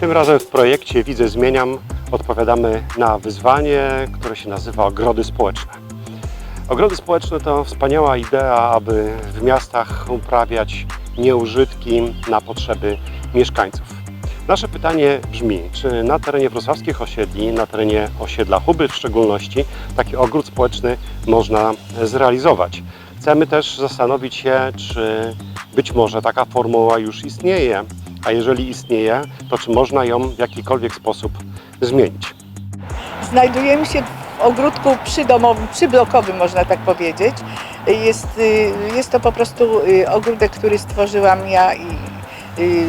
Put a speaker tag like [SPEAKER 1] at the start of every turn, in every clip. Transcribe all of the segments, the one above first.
[SPEAKER 1] Tym razem w projekcie Widzę Zmieniam odpowiadamy na wyzwanie, które się nazywa ogrody społeczne. Ogrody społeczne to wspaniała idea, aby w miastach uprawiać nieużytki na potrzeby mieszkańców. Nasze pytanie brzmi, czy na terenie wrocławskich osiedli, na terenie osiedla Huby w szczególności, taki ogród społeczny można zrealizować. Chcemy też zastanowić się, czy być może taka formuła już istnieje, a jeżeli istnieje, to czy można ją w jakikolwiek sposób zmienić.
[SPEAKER 2] Znajdujemy się w ogródku przydomowym, przyblokowym można tak powiedzieć. Jest, y, jest to po prostu y, ogródek, który stworzyłam ja i y,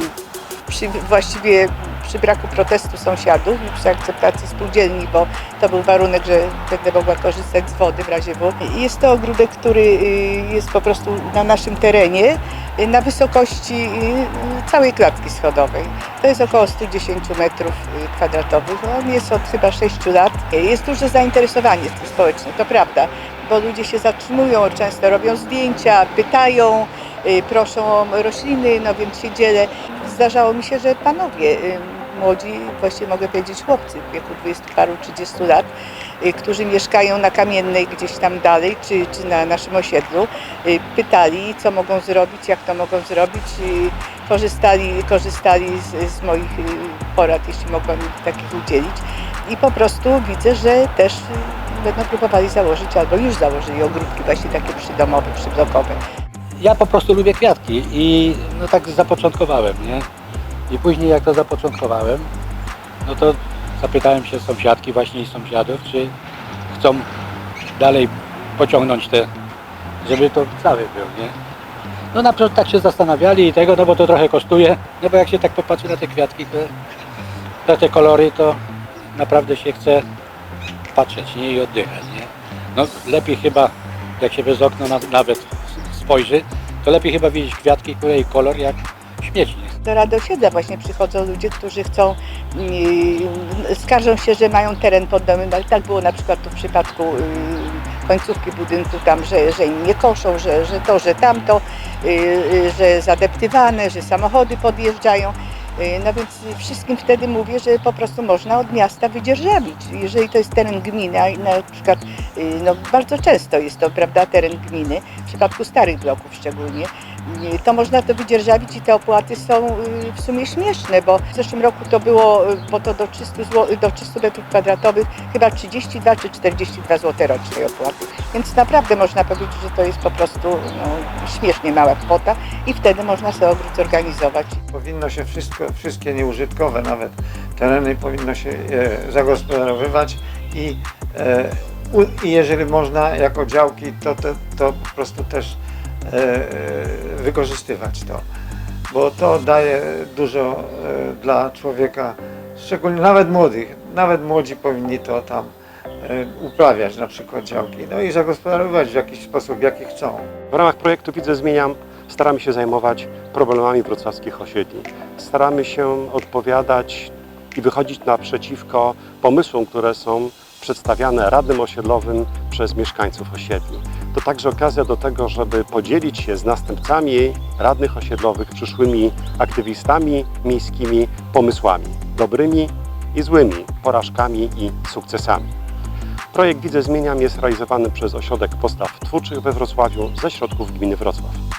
[SPEAKER 2] przy, właściwie przy braku protestu sąsiadów i przy akceptacji spółdzielni, bo to był warunek, że będę mogła korzystać z wody w razie W. Jest to ogródek, który y, jest po prostu na naszym terenie, y, na wysokości y, całej klatki schodowej. To jest około 110 metrów kwadratowych. On jest od chyba 6 lat. Jest duże zainteresowanie społeczne, to prawda, bo ludzie się zatrzymują, często robią zdjęcia, pytają, proszą o rośliny, no więc się dzielę. Zdarzało mi się, że panowie młodzi, właściwie mogę powiedzieć chłopcy w wieku 20 paru, 30 lat, y, którzy mieszkają na Kamiennej gdzieś tam dalej, czy, czy na naszym osiedlu, y, pytali, co mogą zrobić, jak to mogą zrobić. y, Korzystali, korzystali z, z moich porad, jeśli mogłam takich udzielić. I po prostu widzę, że też będą próbowali założyć, albo już założyli ogródki właśnie takie przydomowe, przyblokowe.
[SPEAKER 3] Ja po prostu lubię kwiatki i no tak zapoczątkowałem, nie? I później jak to zapoczątkowałem, no to zapytałem się sąsiadki właśnie i sąsiadów, czy chcą dalej pociągnąć te, żeby to cały był, nie? No na przykład tak się zastanawiali i tego, no bo to trochę kosztuje, no bo jak się tak popatrzy na te kwiatki, to, na te kolory, to naprawdę się chce patrzeć, nie? I oddychać, nie? No lepiej chyba, jak się bez okna na, nawet spojrzy, to lepiej chyba widzieć kwiatki, które i kolor jak śmieci. nie?
[SPEAKER 2] Do Rady Osiedla właśnie przychodzą ludzie, którzy chcą, yy, skarżą się, że mają teren pod domem. No, Tak było na przykład tu w przypadku yy, końcówki budynku tam, że, że im nie koszą, że, że to, że tamto, yy, yy, że zadeptywane, że samochody podjeżdżają. Yy, No więc wszystkim wtedy mówię, że po prostu można od miasta wydzierżawić. Jeżeli to jest teren gminy, a na przykład yy, no bardzo często jest to prawda, teren gminy, w przypadku starych bloków szczególnie, to można to wydzierżawić i te opłaty są yy, w sumie śmieszne, bo w zeszłym roku to było, yy, bo to do 300, zł, do 300 metrów kwadratowych chyba 32 czy 42 zł rocznej opłaty. Więc naprawdę można powiedzieć, że to jest po prostu no, śmiesznie mała kwota i wtedy można sobie ogród zorganizować.
[SPEAKER 4] Powinno się wszystko, wszystkie nieużytkowe nawet tereny powinno się e, zagospodarowywać i, e, i jeżeli można jako działki, to, to, to po prostu też wykorzystywać to. Bo to daje dużo e, dla człowieka, szczególnie nawet młodych, nawet młodzi powinni to tam e, uprawiać na przykład działki, no i zagospodarowywać w jakiś sposób, jaki chcą.
[SPEAKER 1] W ramach projektu Widzę Zmieniam staramy się zajmować problemami wrocławskich osiedli. Staramy się odpowiadać i wychodzić naprzeciwko pomysłom, które są przedstawiane radnym osiedlowym przez mieszkańców osiedli. To także okazja do tego, żeby podzielić się z następcami radnych osiedlowych, przyszłymi aktywistami miejskimi pomysłami, dobrymi i złymi, porażkami i sukcesami. Projekt Widzę Zmieniam jest realizowany przez Ośrodek Postaw Twórczych we Wrocławiu ze środków gminy Wrocław.